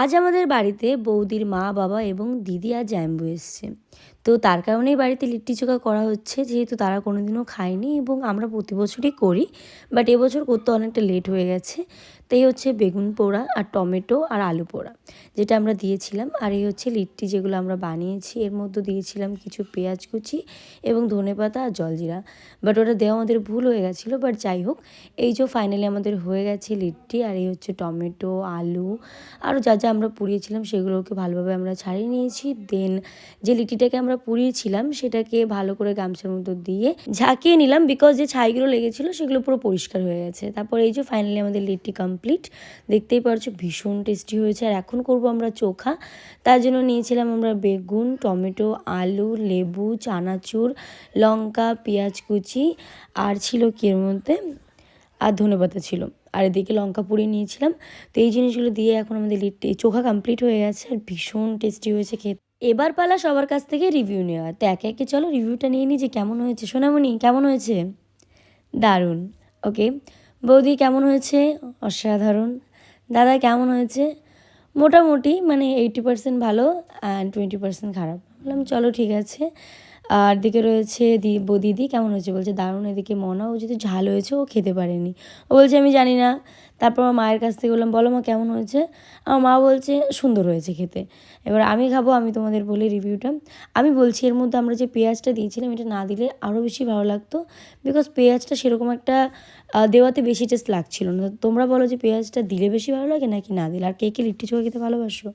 আজ আমাদের বাড়িতে বৌদির মা, বাবা এবং দিদি আর জ্যাম্বু এসছে। তো তার কারণেই বাড়িতে লিট্টি চোখা করা হচ্ছে, যেহেতু তারা কোনোদিনও খায়নি এবং আমরা প্রতি বছরই করি বাট এবছর করতে অনেকটা লেট হয়ে গেছে। তাই হচ্ছে বেগুন পোড়া আর টমেটো আর আলু পোড়া। যেটা আমরা দিয়েছিলাম, আর এই হচ্ছে লিট্টি যেগুলো আমরা বানিয়েছি। এর মধ্যে দিয়েছিলাম কিছু পেঁয়াজ কুচি এবং ধনেপাতা আর জলজিরা বাট ওটা দেওয়া আমাদের ভুল হয়ে গেছিল বাট যাই হোক, এই যে ফাইনালি আমাদের হয়ে গেছে লিট্টি, আর এই হচ্ছে টমেটো, আলু, আরও যা যা আমরা পুড়িয়েছিলাম সেগুলোকে ভালোভাবে আমরা ছাড়িয়ে নিয়েছি। দেন যে লিটিটাকে আমরা পুড়িয়েছিলাম সেটাকে ভালো করে গামছার মতো দিয়ে ঝাঁকিয়ে নিলাম বিকজ যে ছাইগুলো লেগেছিলো সেগুলো পুরো পরিষ্কার হয়ে গেছে। তারপর এই যে ফাইনালি আমাদের লিট্টি কমপ্লিট দেখতেই পারছ ভীষণ টেস্টি হয়েছে। আর এখন করব আমরা চোখা। তার জন্য নিয়েছিলাম আমরা বেগুন, টমেটো, আলু, লেবু, চানাচুর, লঙ্কা, পেঁয়াজ কুচি, আর ছিল কি এর মধ্যে? আর ধনেপাতা ছিল। আর এদিকে লঙ্কা পুড়িয়ে নিয়েছিলাম। তো এই জিনিসগুলো দিয়ে এখন আমাদের চোখা কমপ্লিট হয়ে গেছে আর ভীষণ টেস্টি হয়েছে খেতে। এবার পালা সবার কাছ থেকে রিভিউ নেওয়া। তো একে একে চলো রিভিউটা নিয়ে নিই যে কেমন হয়েছে। সোনামণি, কেমন হয়েছে? দারুণ। ওকে বৌদি কেমন হয়েছে? অসাধারণ। দাদা কেমন হয়েছে? মোটামুটি মানে এইটি পার্সেন্ট ভালো অ্যান্ড টোয়েন্টি পার্সেন্ট খারাপ। বললাম, চলো, ঠিক আছে। আর দিকে রয়েছে দি, বদিদি, কেমন হয়েছে? বলছে, দারুণ, এদিকে মনা ও যদি ঝাল হয়েছে, ও খেতে পারেনি। ও বলছে, আমি জানি না। তারপর আমার মায়ের কাছ থেকে বললাম, বলো মা, কেমন হয়েছে? আমার মা বলছে, সুন্দর হয়েছে খেতে। এবার আমি খাব, আমি তোমাদের বলি রিভিউটা আমি বলছি, এর মধ্যে আমরা যে পেঁয়াজটা দিয়েছিলাম, এটা না দিলে আরও বেশি ভালো লাগতো। বিকজ পেঁয়াজটা সেরকম একটা দেওয়াতে বেশি টেস্ট লাগছিল না। তোমরা বলো যে, পেঁয়াজটা দিলে বেশি ভালো লাগে নাকি না দিলে? আর কে কে লিট্টি চোখা খেতে ভালোবাসো?